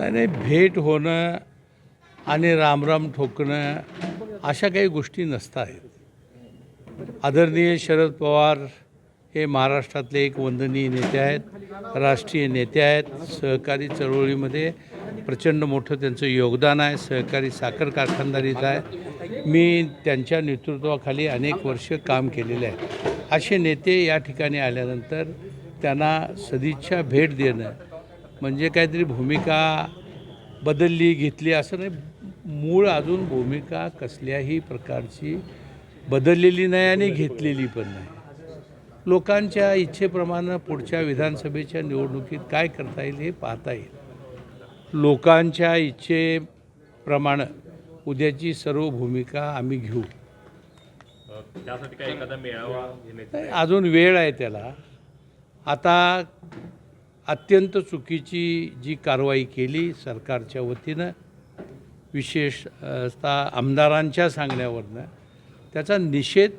नाही नाही भेट होणं आणि रामराम ठोकणं अशा काही गोष्टी नसतात आदरणीय शरद पवार हे महाराष्ट्रातले एक वंदनीय नेते आहेत राष्ट्रीय नेते आहेत. सहकारी चळवळीमध्ये प्रचंड मोठं त्यांचं योगदान आहे सहकारी साखर कारखानदारीचं आहे. मी त्यांच्या नेतृत्वाखाली अनेक वर्ष काम केलेले आहे. असे नेते या ठिकाणी आल्यानंतर त्यांना सदिच्छा भेट देणं म्हणजे काहीतरी भूमिका बदलली घेतली असं नाही. मूळ अजून भूमिका कसल्याही प्रकारची बदललेली नाही आणि घेतलेली पण नाही. लोकांच्या इच्छेप्रमाणे पुढच्या विधानसभेच्या निवडणुकीत काय करता येईल हे पाहता येईल. लोकांच्या इच्छेप्रमाणे उद्याची सर्व भूमिका आम्ही घेऊ. त्यासाठी काय एखादा मेळावा अजून वेळ आहे त्याला. आता अत्यंत चुकीची जी कारवाई केली सरकारच्या वतीनं विशेषतः आमदारांच्या सांगण्यावरनं त्याचा निषेध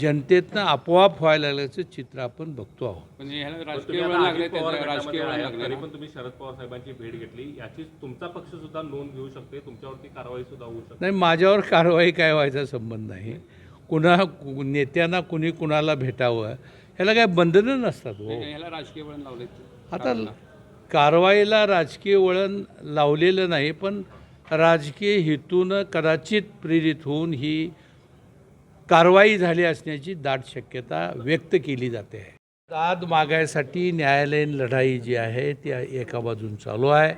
जनतेतनं आपोआप व्हायला लागल्याचं चित्र आपण बघतो आहोत. म्हणजे पण राजकीय तुम्ही शरद पवार साहेबांची भेट घेतली. याची तुमचा पक्ष सुद्धा नोंद घेऊ शकते तुमच्यावरती कारवाई सुद्धा होऊ शकते. नाही माझ्यावर कारवाई काय व्हायचा संबंध नाही. कुणा कु- नेत्यांना कुणी कुणाला भेटावं ह्याला काय बंधनं नसतात हो. ह्याला राजकीय वळण लावले आता कारवाईला. राजकीय वळण लावलेलं नाही पण राजकीय हेतूनं कदाचित प्रेरित होऊन ही कारवाई झाली असण्याची दाट शक्यता व्यक्त केली जाते. आहे दाद मागायसाठी न्यायालयीन लढाई जी आहे ती एका बाजून चालू आहे.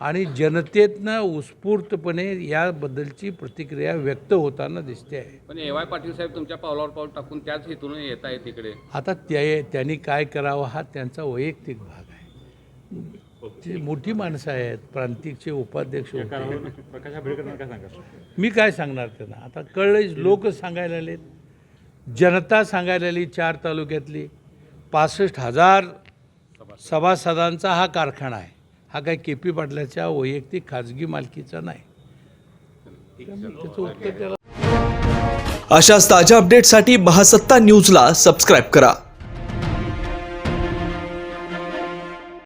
आणि जनतेतनं उत्स्फूर्तपणे याबद्दलची प्रतिक्रिया व्यक्त होताना दिसते आहे. पण ए वाय पाटील साहेब तुमच्या पावलावर पाऊल टाकून त्याच हेतून येत आहेत तिकडे. आता त्या त्यांनी काय करावं हा त्यांचा वैयक्तिक भाग आहे. ते मोठी माणसं आहेत प्रांतिकचे उपाध्यक्ष होते. प्रकाश आंबेडकर काय सांगा मी काय सांगणार त्यांना? आता कळलं लोक सांगायला आलेत जनता सांगायला आली चार तालुक्यातली. पासष्ट हजार सभासदांचा हा कारखाना आहे. हा काही के पी पाटलाच्या वैयक्तिक खाजगी मालकीचा नाही. त्याचं उत्तर त्याला अशाच ताज्या अपडेटसाठी महासत्ता न्यूजला सबस्क्राईब करा.